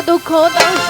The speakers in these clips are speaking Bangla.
দুঃখ দাও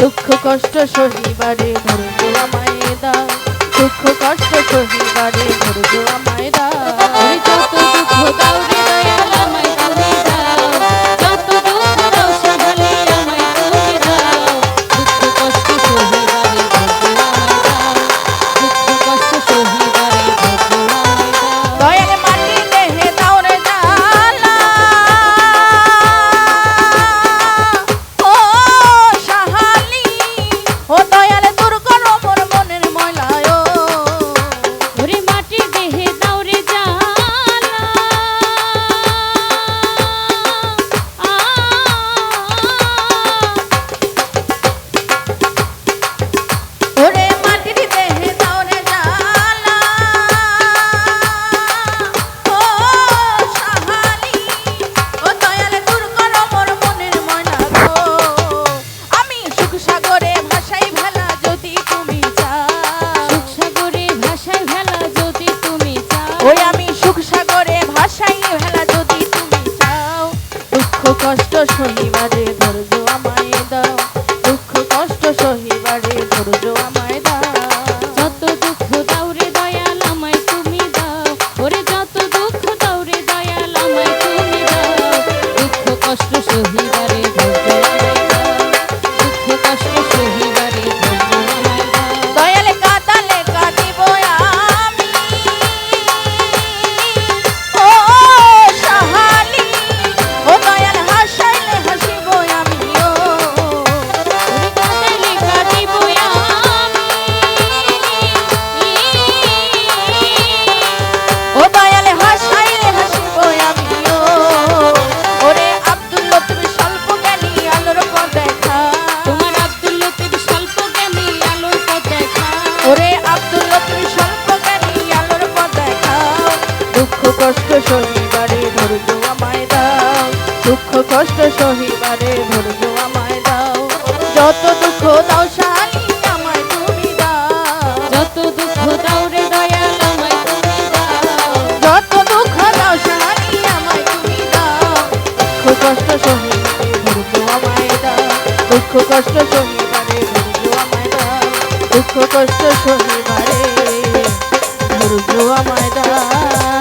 দুঃখ কষ্ট সহিবারে ধরে গোলা মায়ে দাও দুঃখ কষ্ট সহিবারে ধরে গোলা মায়ে দাও কষ্ট শনিবারে ধরো আমায় দাও। দুঃখ কষ্ট সহিবারে ধৈর্য মায় দাও দুঃখ কষ্ট সহিবারে ধৈর্য আমায় দাও যত দুঃখ দাও সাহায্য আমায় তুমি দাও। যত দুঃখ দাও রে দয়াল আমায় তুমি দাও। যত দুঃখ দাও সাহায্য আমায় তুমি দাও। দুঃখ কষ্ট সহিবারে ধৈর্য আমায় দাও দুঃখ কষ্ট সহিবারে ধৈর্য আমায় দাও দুঃখ কষ্ট সহিবারে দাও